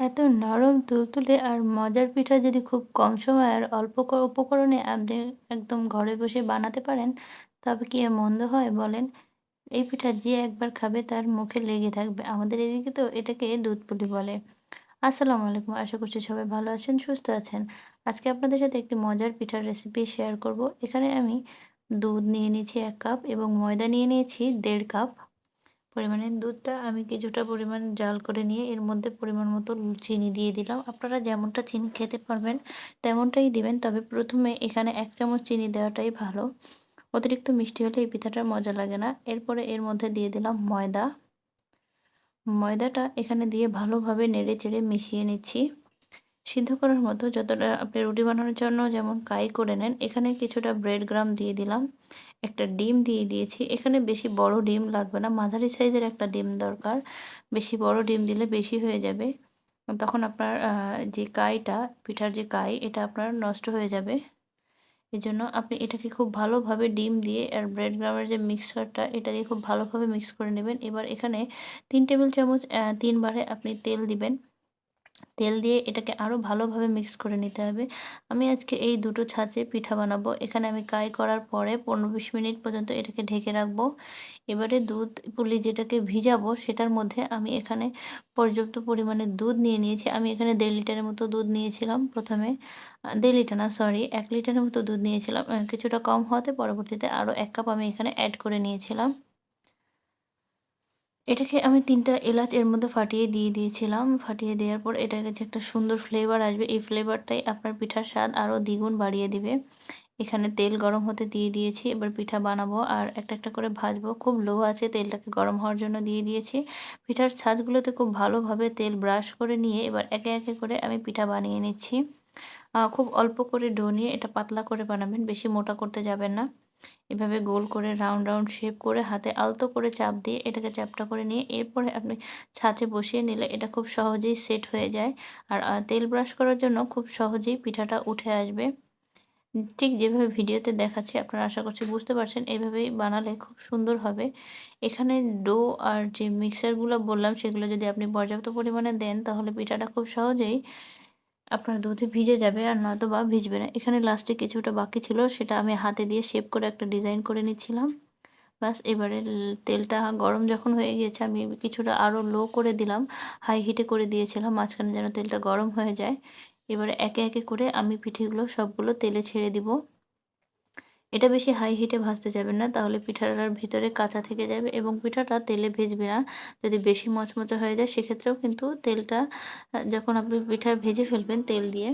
এত নরম তুলতুলে আর মজার পিঠা যদি খুব কম সময় আর অল্প উপকরণে আপনি একদম ঘরে বসে বানাতে পারেন, তবে কি আর মন্দ হয় বলেন? এই পিঠা যে একবার খাবে তার মুখে লেগে থাকবে। আমাদের এদিকে তো এটাকে দুধ পুলি বলে। আসসালামু আলাইকুম। আশা করছি সবাই ভালো আছেন, সুস্থ আছেন। আজকে আপনাদের সাথে একটি মজার পিঠার রেসিপি শেয়ার করব। এখানে আমি দুধ নিয়ে নিয়েছি এক কাপ এবং ময়দা নিয়ে নিয়েছি দেড় কাপ। পরিমাণের দুধটা আমি কিছুটা পরিমাণ জাল করে নিয়ে এর মধ্যে পরিমাণ মতো চিনি দিয়ে দিলাম। আপনারা যেমনটা চিনি খেতে পারবেন তেমনটাই দিবেন, তবে প্রথমে এখানে এক চামচ চিনি দেওয়াটাই ভালো। অতিরিক্ত মিষ্টি হলে এই পিঠাটার মজা লাগে না। এরপরে এর মধ্যে দিয়ে দিলাম ময়দা। ময়দাটা এখানে দিয়ে ভালোভাবে নেড়ে চেড়ে মিশিয়ে নিচ্ছি। সিদ্ধ করার মতো যতটা আপনি রুটি বানানোর জন্য যেমন কাই করে নেন, এখানে কিছুটা ব্রেড গ্রাম দিয়ে দিলাম, একটা ডিম দিয়ে দিয়েছি। এখানে বেশি বড় ডিম লাগবে না, মাঝারি সাইজের একটা ডিম দরকার। বেশি বড় ডিম দিলে বেশি হয়ে যাবে। তখন আপনার যে কাইটা, পিঠার যে কাই, এটা আপনার নষ্ট হয়ে যাবে। এই জন্য আপনি এটাকে খুব ভালোভাবে ডিম দিয়ে আর ব্রেড গ্রামের যে মিক্সচারটা এটা দিয়ে খুব ভালোভাবে মিক্স করে নেবেন। এবার এখানে তিন টেবিল চামচ তিনবারে আপনি তেল দিবেন। তেল দিয়ে এটাকে আরও ভালোভাবে মিক্স করে নিতে হবে। আমি আজকে এই দুটো ছাঁচে পিঠা বানাবো। এখানে আমি কাই করার পরে পনেরো বিশ মিনিট পর্যন্ত এটাকে ঢেকে রাখব। এবারে দুধ পুলি যেটাকে ভিজাবো সেটার মধ্যে আমি এখানে পর্যাপ্ত পরিমাণে দুধ নিয়ে নিয়েছি। আমি এখানে দেড় লিটারের মতো দুধ নিয়েছিলাম প্রথমে। দেড় লিটার না সরি এক লিটারের মতো দুধ নিয়েছিলাম। কিছুটা কম হওয়াতে পরবর্তীতে আরও এক কাপ আমি এখানে অ্যাড করে নিয়েছিলাম। এটাকে আমি তিনটা এলাচ এর মধ্যে ফাটিয়ে দিয়ে দিয়েছিলাম। ফাটিয়ে দেওয়ার পর এটার কাছে একটা সুন্দর ফ্লেভার আসবে। এই ফ্লেভারটাই আপনার পিঠার স্বাদ আরও দ্বিগুণ বাড়িয়ে দিবে। এখানে তেল গরম হতে দিয়ে দিয়েছি, এবার পিঠা বানাবো আর একটা একটা করে ভাজবো। খুব লো আছে তেলটাকে গরম হওয়ার জন্য দিয়ে দিয়েছি। পিঠার ছাঁচগুলোতে খুব ভালোভাবে তেল ব্রাশ করে নিয়ে এবার একে একে করে আমি পিঠা বানিয়ে নিচ্ছি। খুব অল্প করে ডো নিয়ে এটা পাতলা করে বানাবেন, বেশি মোটা করতে যাবেন না। এভাবে গোল করে রাউন্ড রাউন্ড শেপ করে হাতে আলতো করে চাপ দিয়ে এটাকে চ্যাপটা করে নিয়ে এরপরে আপনি ছাঁচে বসিয়ে নিলে এটা খুব সহজেই সেট হয়ে যায়। আর তেল ব্রাশ করার জন্য খুব সহজেই পিঠাটা উঠে আসবে। ঠিক যেভাবে ভিডিওতে দেখাচ্ছি আপনারা আশা করছি বুঝতে পারছেন এইভাবেই বানালে খুব সুন্দর হবে। এখানে ডো আর যে মিক্সারগুলো বললাম সেগুলো যদি আপনি পর্যাপ্ত পরিমাণে দেন তাহলে পিঠাটা খুব সহজেই আপনার দুধে ভিজে যাবে আর নয়তো বা ভিজবে না। এখানে লাস্টে কিছুটা বাকি ছিল, সেটা আমি হাতে দিয়ে শেপ করে একটা ডিজাইন করে নিচ্ছিলাম। বাস এবারে তেলটা গরম যখন হয়ে গিয়েছে, আমি কিছুটা আরও লো করে দিলাম হাই হিটে করে দিয়েছিলাম, মাঝখানে যেন তেলটা গরম হয়ে যায়। এবারে একে একে করে আমি পিঠেগুলো সবগুলো তেলে ছেড়ে দিব। এটা বেশি হাই হিটে ভাজতে যাবেন না, তাহলে পিঠাটার ভিতরে কাঁচা থেকে যাবে এবং পিঠাটা তেলে ভেজবে না। যদি বেশি মচমচে হয়ে যায়, সেক্ষেত্রেও কিন্তু তেলটা, যখন আপনি পিঠা ভেজে ফেলবেন তেল দিয়ে,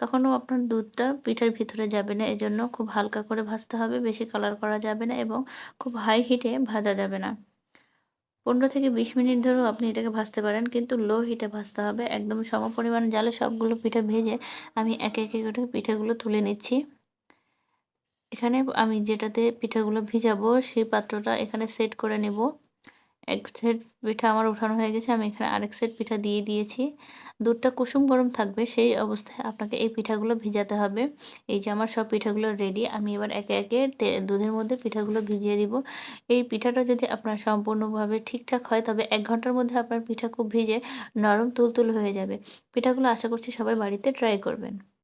তখনও আপনার দুধটা পিঠার ভিতরে যাবে না। এজন্য খুব হালকা করে ভাজতে হবে, বেশি কালার করা যাবে না এবং খুব হাই হিটে ভাজা যাবে না। পনেরো থেকে বিশ মিনিট ধরেও আপনি এটাকে ভাজতে পারেন, কিন্তু লো হিটে ভাজতে হবে। একদম সম পরিমাণ জালে সবগুলো পিঠা ভেজে আমি একে একে করে পিঠাগুলো তুলে নিচ্ছি। এখানে আমি যেটাতে পিঠাগুলো ভিজাবো, সেই পাত্রটা এখানে সেট করে নেব। এক সেট পিঠা আমার উঠানো হয়ে গেছে, আমি এখানে আরেক সেট পিঠা দিয়ে দিয়েছি। দুধটা কুসুম গরম থাকবে, সেই অবস্থায় আপনাকে এই পিঠাগুলো ভিজাতে হবে। এই যে আমার সব পিঠাগুলো রেডি আমি এবার একে একে দুধের মধ্যে পিঠাগুলো ভিজিয়ে দিব। এই পিঠাটা যদি আপনার সম্পূর্ণভাবে ঠিকঠাক হয়, তবে এক ঘণ্টার মধ্যে আপনার পিঠা খুব ভিজে নরম তুলতুল হয়ে যাবে। পিঠাগুলো আশা করছি সবাই বাড়িতে ট্রাই করবেন।